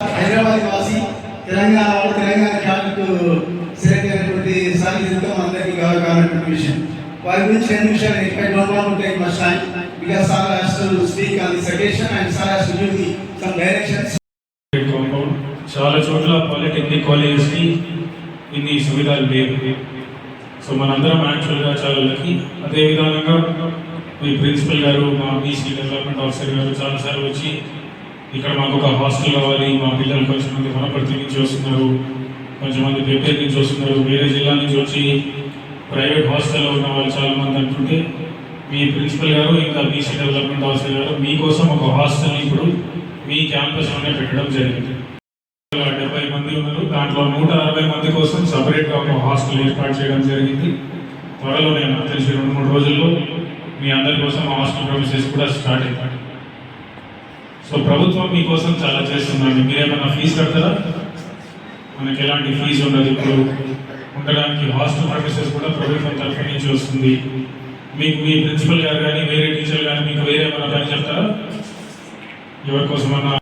హైదరాబాద్ వాసి తెలంగాణ వాళ్ళు Telangana cabinet select అయినటువంటి సాధించడం అందరికీ కావాలి కావాలన్నటువంటి విషయం. వారి గురించి రెండు విషయాలు ఐ డోంట్ ఉంటాయి take much time because sir has to speak on this occasion and sir has to give the some directions compound. చాలా చోట్ల పాలిటెక్నిక్ కాలేజెస్కి ఇన్ని సువిధాలు లేవు. సో మనందరం యాక్చువల్గా చాలా లక్కీ అదే విధంగా మీ ప్రిన్సిపల్ గారు మా బీసీ డెవలప్మెంట్ ఆఫీసర్ గారు చాలాసార్లు వచ్చి ఇక్కడ మాకు ఒక హాస్టల్ కావాలి మా పిల్లలు కొంచెం మంది వనపర్తి నుంచి వస్తున్నారు కొంచెం మంది పెప్పేరు నుంచి వస్తున్నారు వేరే జిల్లా నుంచి వచ్చి ప్రైవేట్ హాస్టల్లో ఉన్న వాళ్ళు చాలామంది అంటుంటే మీ ప్రిన్సిపల్ గారు ఇంకా బీసీ డెవలప్మెంట్ ఆఫీసర్ గారు మీకోసం ఒక హాస్టల్ ఇప్పుడు మీ క్యాంపస్లోనే పెట్టడం జరిగింది. దాంట్లో నూట అరవై మంది కోసం సపరేట్గా ఒక హాస్టల్ ఏర్పాటు చేయడం జరిగింది. త్వరలో నేను తెలిసి రెండు మూడు రోజుల్లో మీ అందరి కోసం హాస్టల్ ప్రొసెస్ కూడా స్టార్ట్ అయిపోయి. సో ప్రభుత్వం మీకోసం చాలా చేస్తుందండి. మీరేమన్నా ఫీజు కడతారా? మనకి ఎలాంటి ఫీజు ఉండదు ఇప్పుడు. ఉండడానికి హాస్టల్ సర్వీసెస్ కూడా ప్రభుత్వం తరఫు నుంచి వస్తుంది. మీకు మీ ప్రిన్సిపల్ గారు కానీ వేరే టీచర్ కానీ మీకు వేరే ఏమైనా పని చెప్తారా? ఎవరి కోసమన్నా